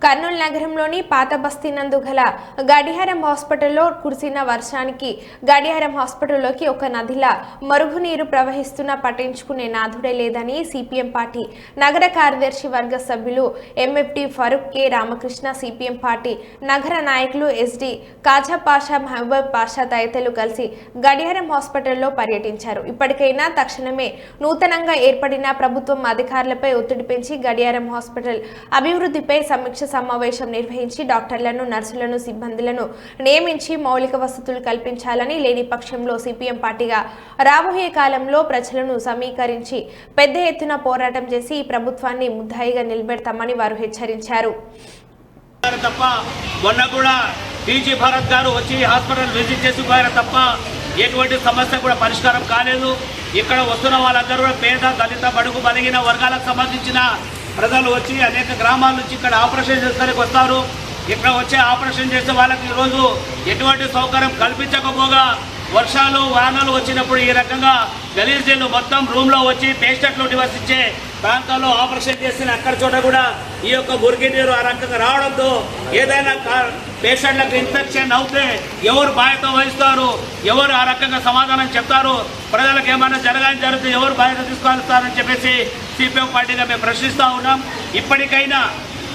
కర్నూలు నగరంలోని పాత బస్తీ నందు గల గడియారం హాస్పిటల్లో కురిసిన వర్షానికి గడియారం హాస్పిటల్లోకి ఒక నదిలా మరుగునీరు ప్రవహిస్తున్నా పట్టించుకునే నాథుడే లేదని సిపిఎం పార్టీ నగర కార్యదర్శి వర్గ సభ్యులు MFT Farooq K. Ramakrishna CPM party నగర నాయకులు ఎస్డి కాజా పాషా మహబూబ్ పాషా తదితరులు కలిసి గడియారం హాస్పిటల్లో పర్యటించారు. ఇప్పటికైనా తక్షణమే నూతనంగా ఏర్పడిన ప్రభుత్వం అధికారులపై ఒత్తిడి పెంచి గడియారం హాస్పిటల్ అభివృద్ధిపై సమీక్ష సమావేశం నిర్వహించి డాక్టర్లను నర్సులను సిబ్బందులను నియమించి మౌలిక వసతులు కల్పించాలని లేని పక్షంలో సిపిఎం పార్టీగా రాబోయే కాలంలో ప్రజలను సమీకరించి పెద్ద ఎత్తున పోరాటం చేసి ఈ ప్రభుత్వాన్ని ముద్దాయిగా నిలబెడతామని వారు హెచ్చరించారు. తప్ప మొన్న కూడా టీజీ భరత్ గారు వచ్చి హాస్పిటల్ విజిట్ చేసి పోయారు తప్ప ఎటువంటి సమస్య కూడా పరిష్కారం కాలేదు. ఇక్కడ వస్తున్న వాళ్ళందరూ కూడా పేద దళిత బడుగు బలిగిన వర్గాలకు సంబంధించిన ప్రజలు వచ్చి అనేక గ్రామాల నుంచి ఇక్కడ ఆపరేషన్ చేసుకోడానికి వస్తారు. ఇక్కడ వచ్చే ఆపరేషన్ చేసే వాళ్ళకి ఈరోజు ఎటువంటి సౌకర్యం కల్పించకపోగా వర్షాలు వానలు వచ్చినప్పుడు ఈ రకంగా గలీజీలు మొత్తం రూమ్లో వచ్చి పేషెంట్లు నివసించే ప్రాంతాల్లో ఆపరేషన్ చేసిన అక్కడ చోట కూడా ఈ యొక్క మురికి నీరు ఆ రకంగా రావడంతో ఏదైనా పేషెంట్లకు ఇన్ఫెక్షన్ అవుతే ఎవరు బాధ్యత వహిస్తారు ఎవరు ఆ రకంగా సమాధానం చెప్తారు ప్రజలకు ఏమైనా జరగాలని జరిగితే ఎవరు బాధ్యత తీసుకొస్తారని చెప్పేసి సిపిఎం పార్టీగా మేము ప్రశ్నిస్తూ ఉన్నాం. ఇప్పటికైనా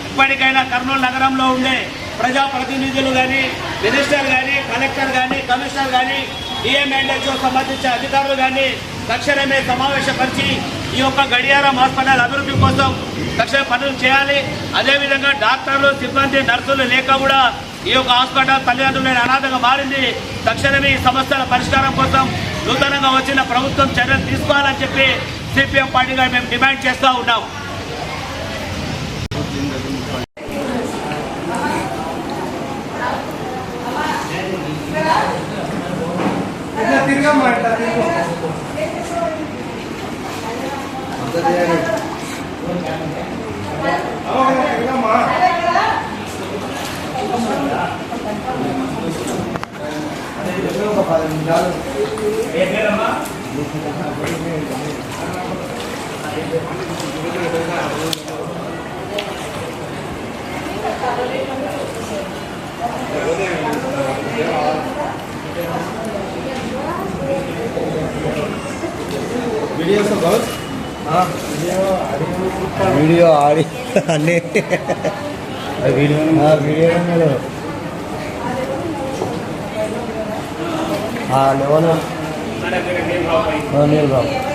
ఇప్పటికైనా కర్నూలు నగరంలో ఉండే ప్రజాప్రతినిధులు కానీ మినిస్టర్ కానీ కలెక్టర్ కానీ కమిషనర్ కానీ డిఎంఎన్హెచ్ఓ సంబంధించిన అధికారులు కానీ తక్షణమే సమావేశపరిచి ఈ యొక్క గడియారం హాస్పిటల్ అభివృద్ధి కోసం తక్షణ పనులు చేయాలి. అదేవిధంగా డాక్టర్లు సిబ్బంది నర్సులు లేక కూడా ఈ యొక్క హాస్పిటల్ తల్లిదండ్రులైన అనాథగా మారింది. తక్షణమే ఈ సమస్యల పరిష్కారం కోసం నూతనంగా వచ్చిన ప్రభుత్వం చర్యలు తీసుకోవాలని చెప్పి సిపిఎం పార్టీగా మేము డిమాండ్ చేస్తూ ఉన్నాం. పది నిమిషాలు వీడియో ఆడి అన్నీ. Video video eleven? నీళ్ళు బాబు.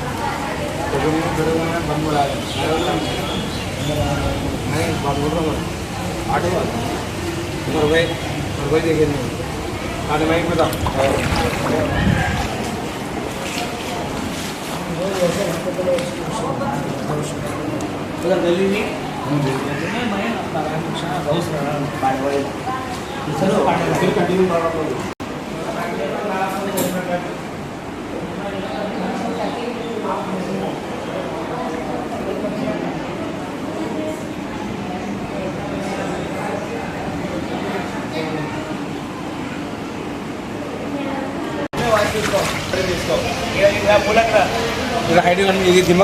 కదా ఓపెనింగ్ పెరుగుగానే బంద్ పడాలి ఆటో रुपये रुपये देखिए आने में बता తీసుకో ఇది హైడ్ ఇది దిమ్మ